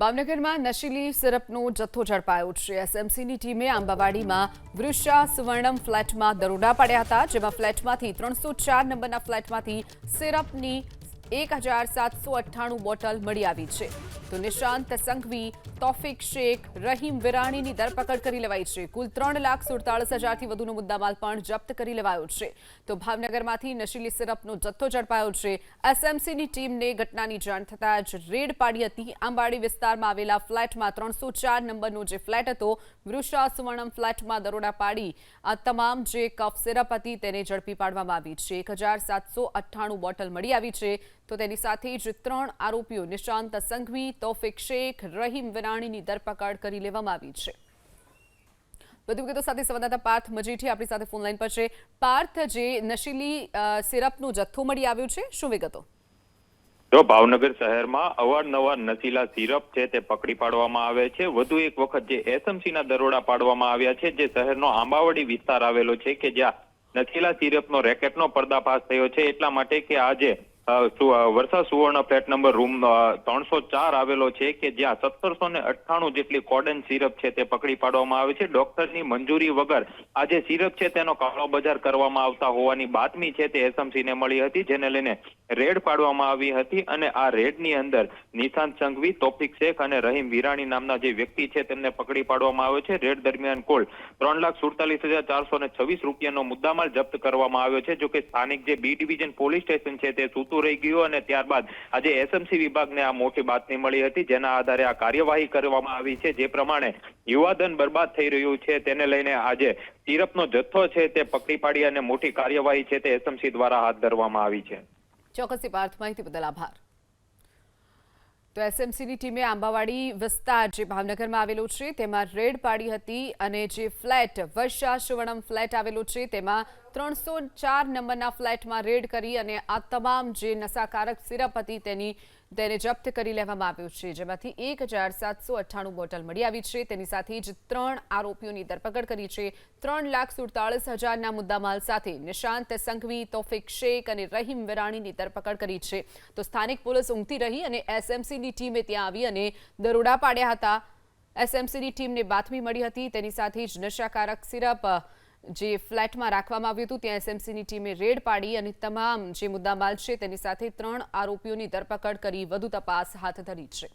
ભાવનગરમાં નશીલી સિરપનો જથ્થો ઝડપાયો છે. એસએમસીની ટીમે આંબાવાડીમાં વૃષા સુવર્ણમ ફ્લેટમાં દરોડા પાડ્યા હતા, જેમાં ફ્લેટમાંથી ત્રણસો ચાર નંબરના ફ્લેટમાંથી સિરપની એક હજાર સાતસો અઠ્ઠાણું બોટલ મળી આવી છે. તો નિશાંત સંઘવી, તોફિક શેખ, રહીમ વિરાણીની ધરપકડ કરી લેવાઈ છે. કુલ ત્રણ લાખ સુડતાળીસ હજારથી વધુનો મુદ્દામાલ પણ જપ્ત કરી લેવાયો છે. તો ભાવનગરમાંથી નશીલી સિરપનો જથ્થો ઝડપાયો છે. એસએમસીની ટીમને ઘટનાની જાણ થતાં જ રેડ પાડી હતી. આંબાડી વિસ્તારમાં આવેલા ફ્લેટમાં ત્રણસો ચાર નંબરનો જે ફ્લેટ હતો, વૃષા સુવર્ણમ ફ્લેટમાં દરોડા પાડી આ તમામ જે કફ સિરપ હતી તેને ઝડપી પાડવામાં આવી છે. એક હજાર સાતસો અઠ્ઠાણું બોટલ મળી આવી છે. તો તેની સાથે જ ત્રણ આરોપીઓ, નિશાંત સંઘવી, તોફિક શેખ, રહીમ વિરાણીની ધરપકડ કરી લેવામાં આવી છે. વધુ વિગતો સાથે સંવાદદાતા પાર્થ મજીઠી આપણી સાથે ફોનલાઈન પર છે. પાર્થ, જે નશીલી સિરપનો જથ્થો મળી આવ્યો છે, શું વિગતો? જો ભાવનગર શહેરમાં અવારનવાર નશીલા સિરપ છે તે પકડી પાડવામાં આવે છે. વધુ એક વખત જે એસએમસીના દરોડા પાડવામાં આવ્યા છે, જે શહેરનો આંબાવડી વિસ્તાર આવેલો છે કે જ્યાં નશીલા સિરપનો રેકેટનો પર્દાફાશ થયો છે. એટલા માટે કે આજે અ, સુ- અ, વર્ષા સુવર્ણ ફ્લેટ નંબર રૂમ ત્રણસો ચાર આવેલો છે કે જ્યાં સત્તરસો ને અઠ્ઠાણું જેટલી કોડન સિરપ છે તે પકડી પાડવામાં આવી છે. ડોક્ટરની મંજૂરી વગર આ જે સિરપ છે તેનો કાળો બજાર કરવામાં આવતા હોવાની બાતમી છે તે એસએમસી ને મળી હતી જેને લઈને રેડ પાડવામાં આવી હતી અને આ રેડની અંદર નિશાંત સંઘવી તોફિક શેખ અને રહીમ વિરાણી નામના જે વ્યક્તિ છે તેમને પકડી પાડવામાં આવ્યો છે. રેડ દરમિયાન કુલ ત્રણ લાખ સુડતાલીસ હજાર ચારસો ને છવ્વીસ રૂપિયાનો મુદ્દામાલ જપ્ત કરવામાં આવ્યો છે જો કે સ્થાનિક જે બી ડિવિઝન પોલીસ સ્ટેશન છે તે સૂતું રહી ગયું અને ત્યારબાદ આજે એસએમસી વિભાગને આ મોટી બાતમી મળી હતી, જેના આધારે આ કાર્યવાહી કરવામાં આવી છે. જે પ્રમાણે યુવાધન બરબાદ થઈ રહ્યું છે, તેને લઈને આજે સિરપનો જથ્થો છે તે પકડી પાડી અને મોટી કાર્યવાહી છે તે એસએમસી દ્વારા હાથ ધરવામાં આવી છે. ચોક્કસથી પાર્થ, માહિતી બદલ આભાર. તો એસએમસીની ટીમે આંબાવાડી વિસ્તાર જે ભાવનગરમાં આવેલો છે, તેમાં રેડ પાડી હતી અને જે ફ્લેટ, વર્ષા સુવર્ણમ ફ્લેટ આવેલો છે, તેમાં ત્રણસો ચાર નંબરના ફ્લેટમાં રેડ કરી અને આ તમામ જે નશાકારક સિરપ હતી તેની, તેને જપ્ત કરી લેવામાં આવ્યું છે. જેમાંથી એક હજાર સાતસો અઠ્ઠાણું બોટલ મળી આવી છે. તેની સાથે જ ત્રણ આરોપીઓની ધરપકડ કરી છે. ત્રણ લાખ સુડતાળીસ હજારના મુદ્દામાલ સાથે નિશાંત સંઘવી, તોફિક શેખ અને રહીમ વિરાણીની ધરપકડ કરી છે. તો સ્થાનિક પોલીસ ઊંઘતી રહી અને એસએમસીની ટીમે ત્યાં આવી અને દરોડા પાડ્યા હતા. એસએમસીની ટીમને બાતમી મળી હતી. તેની સાથે જ નશાકારક સિરપ જે ફ્લેટમાં રાખવામાં આવ્યું હતું, ત્યાં એસએમસીની ટીમે રેડ પાડી અને તમામ જે મુદ્દામાલ છે તેની સાથે ત્રણ આરોપીઓની ધરપકડ કરી વધુ તપાસ હાથ ધરી છે.